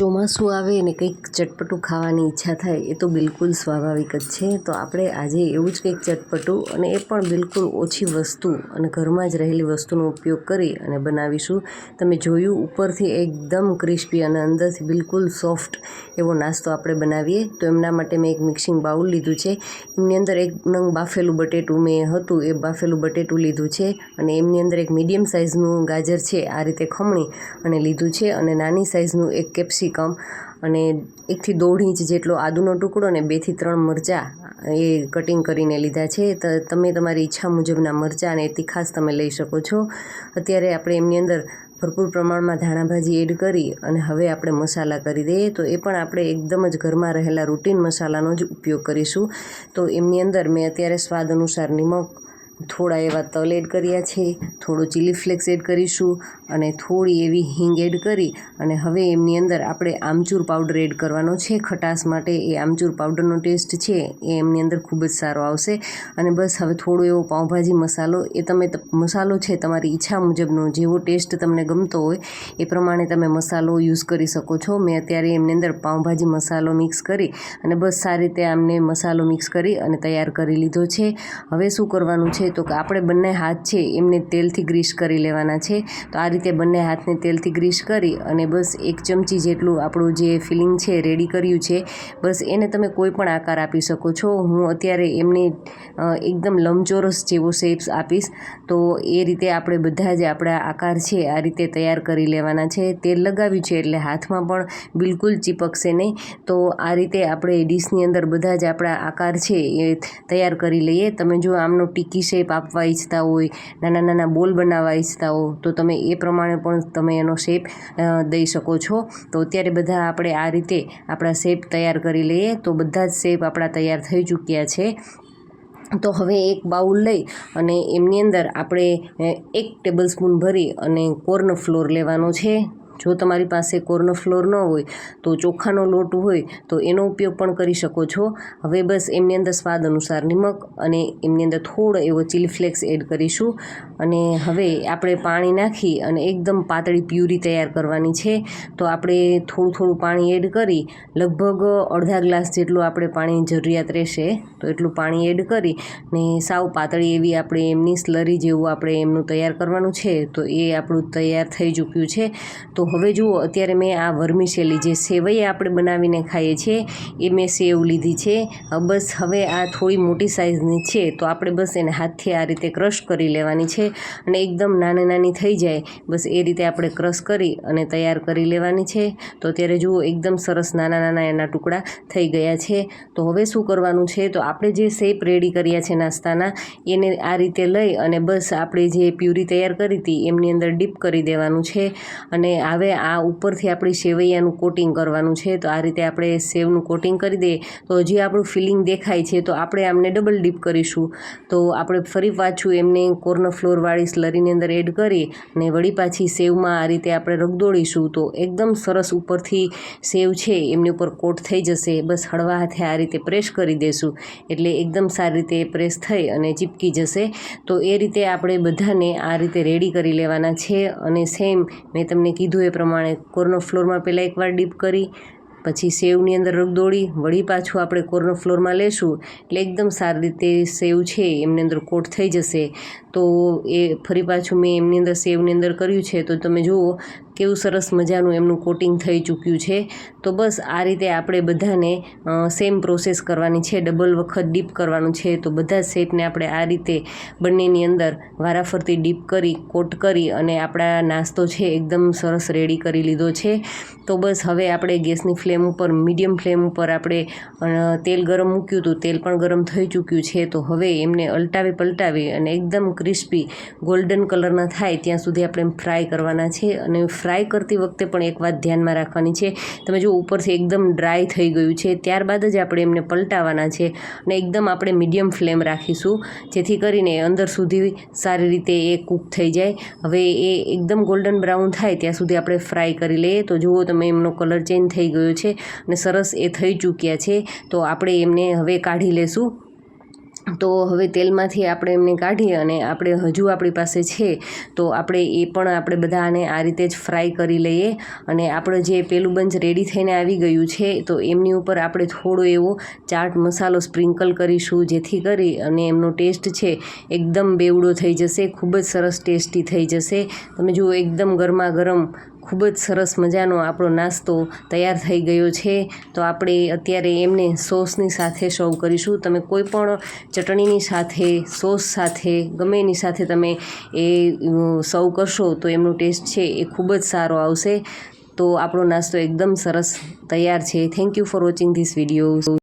ચોમાસું આવે ને કંઈક ચટપટું ખાવાની ઈચ્છા થાય, એ તો બિલકુલ સ્વાભાવિક જ છે. તો આપણે આજે એવું જ કંઈક ચટપટું અને એ પણ બિલકુલ ઓછી વસ્તુ અને ઘરમાં જ રહેલી વસ્તુનો ઉપયોગ કરી અને બનાવીશું. તમે જોયું, ઉપરથી એકદમ ક્રિસ્પી અને અંદરથી બિલકુલ સોફ્ટ એવો નાસ્તો આપણે બનાવીએ. તો એમના માટે મેં એક મિક્સિંગ બાઉલ લીધું છે. એમની અંદર એક નંગ બાફેલું બટેટું મેં હતું, એ બાફેલું બટેટું લીધું છે અને એમની અંદર એક મીડિયમ સાઇઝનું ગાજર છે, આ રીતે ખમણી અને લીધું છે અને નાની સાઇઝનું એક કેપ્સિકમ અને એકથી દોઢ ઇંચ જેટલો આદુનો ટુકડો અને બેથી ત્રણ મરચાં એ કટિંગ કરીને લીધા છે. તમે તમારી ઈચ્છા મુજબના મરચાં અને તીખાસ તમે લઈ શકો છો. અત્યારે આપણે એમની અંદર ભરપૂર પ્રમાણમાં ધાણાભાજી એડ કરી અને હવે આપણે મસાલા કરી દઈએ. તો એ પણ આપણે એકદમ જ ઘરમાં રહેલા રૂટીન મસાલાનો જ ઉપયોગ કરીશું. તો એમની અંદર મેં અત્યારે સ્વાદ અનુસાર નિમક થોડા એવા તલ એડ કર્યા છે, થોડો ચીલી ફ્લેક્સ એડ કરીશું અને થોડી એવી હિંગ એડ કરી અને હવે એમની અંદર આપણે આમચૂર પાવડર એડ કરવાનો છે. ખટાશ માટે એ આમચૂર પાવડરનો ટેસ્ટ છે, એ એમની અંદર ખૂબ જ સારો આવશે. અને બસ હવે થોડો એવો પાઉંભાજી મસાલો, એ તમે મસાલો છે તમારી ઈચ્છા મુજબનો, જેવો ટેસ્ટ તમને ગમતો હોય, એ પ્રમાણે તમે મસાલો યુઝ કરી શકો છો. મેં અત્યારે એમની અંદર પાઉંભાજી મસાલો મિક્સ કરી અને બસ સારી રીતે આમને મસાલો મિક્સ કરી અને તૈયાર કરી લીધો છે. હવે શું કરવાનું છે તો કે આપણે બંને હાથ છે, એમને તેલથી ગ્રીસ કરી લેવાના છે. તો આ રીતે બંને હાથને તેલથી ગ્રીસ કરી અને બસ એક ચમચી જેટલું આપણું જે ફિલિંગ છે, રેડી કર્યું છે. બસ એને તમે કોઈ પણ આકાર આપી શકો છો. હું અત્યારે એમને એકદમ લંબચોરસ જેવો શેપ્સ આપીશ. તો એ રીતે આપણે બધા જ આપણા આકાર છે, આ રીતે તૈયાર કરી લેવાના છે. તેલ લગાવ્યું છે એટલે હાથમાં પણ બિલકુલ ચીપકશે નહીં. તો આ રીતે આપણે ડીશની અંદર બધા જ આપણા આકાર છે એ તૈયાર કરી લઈએ. તમે જો આમનો ટીકી શેપ આપવા ઈચ્છતા હોય, નાના નાના બોલ બનાવવા ઈચ્છતા હો, તો તમે એ પ્રમાણે પણ તમે એનો શેપ દઈ શકો છો. તો અત્યારે બધા આપણે આ રીતે આપણા શેપ તૈયાર કરી લઈએ, તો બધા જ શેપ આપણા તૈયાર થઈ ચૂક્યા છે. તો હવે એક બાઉલ લઈ અને એમની અંદર આપણે એક ટેબલ સ્પૂન ભરી અને કોર્ન ફ્લોર લેવાનો છે. જો તમારી પાસે કોર્ન ફ્લોર ન હોય તો ચોખાનો લોટ હોય તો એનો ઉપયોગ પણ કરી શકો છો. હવે બસ એમની અંદર સ્વાદ અનુસાર નિમક અને એમની અંદર થોડો એવો ચીલી ફ્લેક્સ એડ કરીશું. અને હવે આપણે પાણી નાખી અને એકદમ પાતળી પ્યુરી તૈયાર કરવાની છે. તો આપણે થોડું થોડું પાણી એડ કરી, લગભગ અડધા ગ્લાસ જેટલું આપણે પાણીની જરૂરિયાત રહેશે, તો એટલું પાણી એડ કરી ને સાવ પાતળી એવી આપણે એમની સ્લરી જેવું આપણે એમનું તૈયાર કરવાનું છે, તો એ આપણું તૈયાર થઈ ચૂક્યું છે. તો હવે જુઓ, અત્યારે મેં આ વર્મીશેલી જે સેવઈ આપણે બનાવીને ખાઈએ છીએ, એ મેં સેવ લીધી છે. બસ હવે આ થોડી મોટી સાઇઝની છે, તો આપણે બસ એને હાથથી આ રીતે ક્રશ કરી લેવાની છે અને એકદમ નાની નાની થઈ જાય. બસ એ રીતે આપણે ક્રશ કરી અને તૈયાર કરી લેવાની છે. તો અત્યારે જુઓ, એકદમ સરસ નાના નાના એના ટુકડા થઈ ગયા છે. તો હવે શું કરવાનું છે? તો આપણે જે શેપ રેડી કર્યા છે નાસ્તાના, એને આ રીતે લઈ અને બસ આપણે જે પ્યુરી તૈયાર કરી હતી, એમની અંદર ડીપ કરી દેવાનું છે. અને હવે આ ઉપરથી આપણી સેવૈયાનું કોટિંગ કરવાનું છે, તો આ રીતે આપણે સેવનું કોટિંગ કરી દઈએ. તો હજી આપણું ફિલિંગ દેખાય છે, તો આપણે આમને ડબલ ડીપ કરીશું. તો આપણે ફરી પાછું એમને કોર્નર ફ્લોરવાળી સ્લરીની અંદર એડ કરી અને વળી પાછી સેવમાં આ રીતે આપણે રગદોળીશું તો એકદમ સરસ ઉપરથી સેવ છે, એમની ઉપર કોટ થઈ જશે. બસ હળવા હાથે આ રીતે પ્રેસ કરી દેશું. એટલે એકદમ સારી રીતે પ્રેસ થઈ અને ચીપકી જશે. તો એ રીતે આપણે બધાને આ રીતે રેડી કરી લેવાના છે અને સેમ મેં તમને કીધું એ પ્રમાણે. કોર્નો ફ્લોરમાં પહેલાં એકવાર ડીપ કરી, પછી સેવની અંદર રગદોળી વળી પાછું આપણે કોર્નો ફ્લોરમાં લેશું. એટલે એકદમ સારી રીતે સેવ છે, એમની અંદર કોટ થઈ જશે. તો એ ફરી પાછું મેં એમની અંદર સેવની અંદર કર્યું છે, તો તમે જુઓ કેવું સરસ મજાનું એમનું કોટિંગ થઈ ચૂક્યું છે. તો બસ આ રીતે આપણે બધાને સેમ પ્રોસેસ કરવાની છે ડબલ વખત ડીપ કરવાનું છે. તો બધા સેટને આપણે આ રીતે બંનેની અંદર વારાફરતી ડીપ કરી કોટ કરી અને આપણા નાસ્તો છે એકદમ સરસ રેડી કરી લીધો છે. તો બસ હવે આપણે ગેસની ફ્લેમ ઉપર, મીડિયમ ફ્લેમ ઉપર આપણે તેલ ગરમ મૂક્યું હતું, તેલ પણ ગરમ થઈ ચૂક્યું છે. તો હવે એમને અલટાવી પલટાવી અને એકદમ ક્રિસ્પી ગોલ્ડન કલરના થાય ત્યાં સુધી આપણે ફ્રાય કરવાના છે અને ફ્રાય કરતી વખતે પણ એક વાત ધ્યાનમાં રાખવાની છે. તમે જો ઉપરથી એકદમ ડ્રાય થઈ ગયું છે. ત્યારબાદ જ આપણે એમને પલટાવવાના છે અને એકદમ આપણે મીડિયમ ફ્લેમ રાખીશું, જેથી કરીને અંદર સુધી સારી રીતે એ કૂક થઈ જાય. હવે એ એકદમ ગોલ્ડન બ્રાઉન થાય ત્યાં સુધી આપણે ફ્રાય કરી લઈએ. તો જુઓ, તમે એમનો કલર ચેન્જ થઈ ગયો છે અને સરસ એ થઈ ચૂક્યા છે. તો આપણે એમને હવે કાઢી લેશું. તો હવે તેલમાંથી આપણે એમને કાઢી અને આપણે હજુ આપણી પાસે છે, તો આપણે એ પણ આપણે બધાને આ રીતે જ ફ્રાય કરી લઈએ. અને આપણે જે પેલું બંચ રેડી થઈને આવી ગયું છે, તો એમની ઉપર આપણે થોડો એવો ચાટ મસાલો સ્પ્રિંકલ કરીશું, જેથી કરી અને એમનો ટેસ્ટ છે એકદમ બેવડો થઈ જશે, ખૂબ જ સરસ ટેસ્ટી થઈ જશે. તમે જુઓ, એકદમ ગરમા ગરમ ખૂબ જ સરસ મજાનો આપણો નાસ્તો તૈયાર થઈ ગયો છે. તો આપણે અત્યારે એમને સોસની સાથે સર્વ કરીશું. તમે કોઈ પણ ચટણીની સાથે, સોસ સાથે, ગમે એની સાથે તમે એ સર્વ કરશો તો એમનો ટેસ્ટ છે એ ખૂબ જ સારો આવશે. તો આપણો નાસ્તો એકદમ સરસ તૈયાર છે. Thank you for watching this video